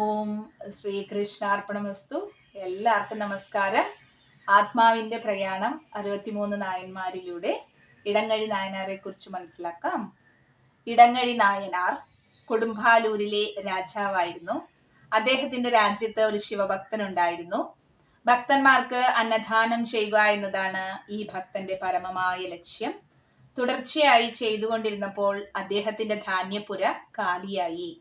ഓം ശ്രീകൃഷ്ണാർപ്പണമസ്തു. എല്ലാവർക്കും നമസ്കാരം. ആത്മാവിന്റെ പ്രയാണം അറുപത്തിമൂന്ന് നായന്മാരിലൂടെ ഇടങ്ങഴി നായനാരെ കുറിച്ച് മനസ്സിലാക്കാം. ഇടങ്ങഴി നായനാർ കൊടുമ്പാലൂരിലെ രാജാവായിരുന്നു. അദ്ദേഹത്തിന്റെ രാജ്യത്ത് ഒരു ശിവഭക്തൻ ഉണ്ടായിരുന്നു ഭക്തന്മാർക്ക് അന്നദാനം ചെയ്യുക എന്നതാണ് ഈ ഭക്തന്റെ പരമമായ ലക്ഷ്യം. തുടർച്ചയായി ചെയ്തുകൊണ്ടിരുന്നപ്പോൾ അദ്ദേഹത്തിന്റെ ധാന്യപ്പുര കാലിയായി.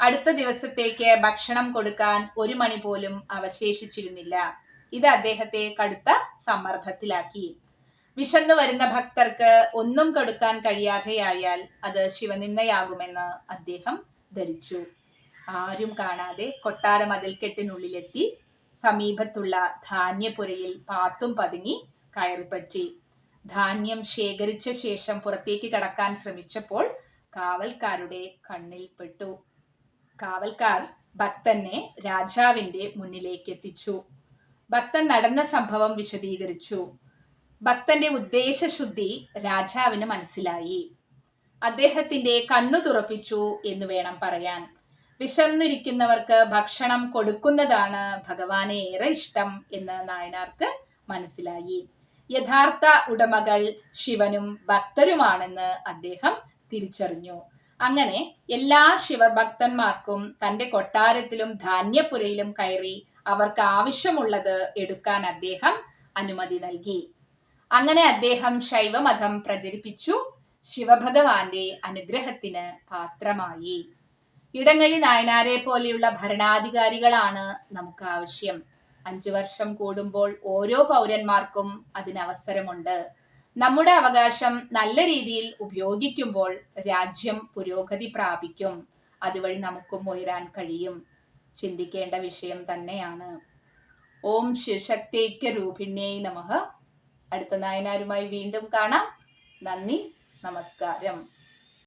അടുത്ത ദിവസത്തേക്ക് ഭക്ഷണം കൊടുക്കാൻ ഒരു മണി പോലും അവശേഷിച്ചിരുന്നില്ല. ഇത് അദ്ദേഹത്തെ കടുത്ത സമ്മർദ്ദത്തിലാക്കി. വിശന്നു വരുന്ന ഭക്തർക്ക് ഒന്നും കൊടുക്കാൻ കഴിയാതെയായാൽ അത് ശിവനിന്ദയാകുമെന്ന് അദ്ദേഹം ധരിച്ചു. ആരും കാണാതെ കൊട്ടാര മതിൽക്കെട്ടിനുള്ളിലെത്തി സമീപത്തുള്ള ധാന്യപുരയിൽ പാത്തും പതുങ്ങി കയറിപ്പറ്റി. ധാന്യം ശേഖരിച്ച ശേഷം പുറത്തേക്ക് കടക്കാൻ ശ്രമിച്ചപ്പോൾ കാവൽക്കാരുടെ കണ്ണിൽ പെട്ടു. കാവൽക്കാർ ഭക്തനെ രാജാവിന്റെ മുന്നിലേക്ക് എത്തിച്ചു ഭക്തൻ നടന്ന സംഭവം വിശദീകരിച്ചു. ഭക്തന്റെ ഉദ്ദേശശുദ്ധി രാജാവിന് മനസ്സിലായി. അദ്ദേഹത്തിന്റെ കണ്ണു തുറപ്പിച്ചു എന്ന് വേണം പറയാൻ. വിശന്നിരിക്കുന്നവർക്ക് ഭക്ഷണം കൊടുക്കുന്നതാണ് ഭഗവാനെ ഏറെ ഇഷ്ടം എന്ന് നായനാർക്ക് മനസ്സിലായി. യഥാർത്ഥ ഉടമകൾ ശിവനും ഭക്തരുമാണെന്ന് അദ്ദേഹം തിരിച്ചറിഞ്ഞു. അങ്ങനെ എല്ലാ ശിവഭക്തന്മാർക്കും തന്റെ കൊട്ടാരത്തിലും ധാന്യപുരയിലും കയറി അവർക്ക് ആവശ്യമുള്ളത് എടുക്കാൻ അദ്ദേഹം അനുമതി നൽകി. അങ്ങനെ അദ്ദേഹം ശൈവമതം പ്രചരിപ്പിച്ചു. ശിവഭഗവാന്റെ അനുഗ്രഹത്തിന് പാത്രമായി. ഇടങ്ങഴി നായനാരെ പോലെയുള്ള ഭരണാധികാരികളാണ് നമുക്ക് ആവശ്യം. അഞ്ചു വർഷം കൂടുമ്പോൾ ഓരോ പൗരന്മാർക്കും അതിന് അവസരമുണ്ട് നമ്മുടെ അവകാശം നല്ല രീതിയിൽ ഉപയോഗിക്കുമ്പോൾ രാജ്യം പുരോഗതി പ്രാപിക്കും. അതുവഴി നമുക്കും ഉയരാൻ കഴിയും. ചിന്തിക്കേണ്ട വിഷയം തന്നെയാണ്. ഓം ശിവശക്തേക്യ രൂപിണ്യേ നമഃ. അടുത്ത നായനാരുമായി വീണ്ടും കാണാം. നന്ദി നമസ്കാരം.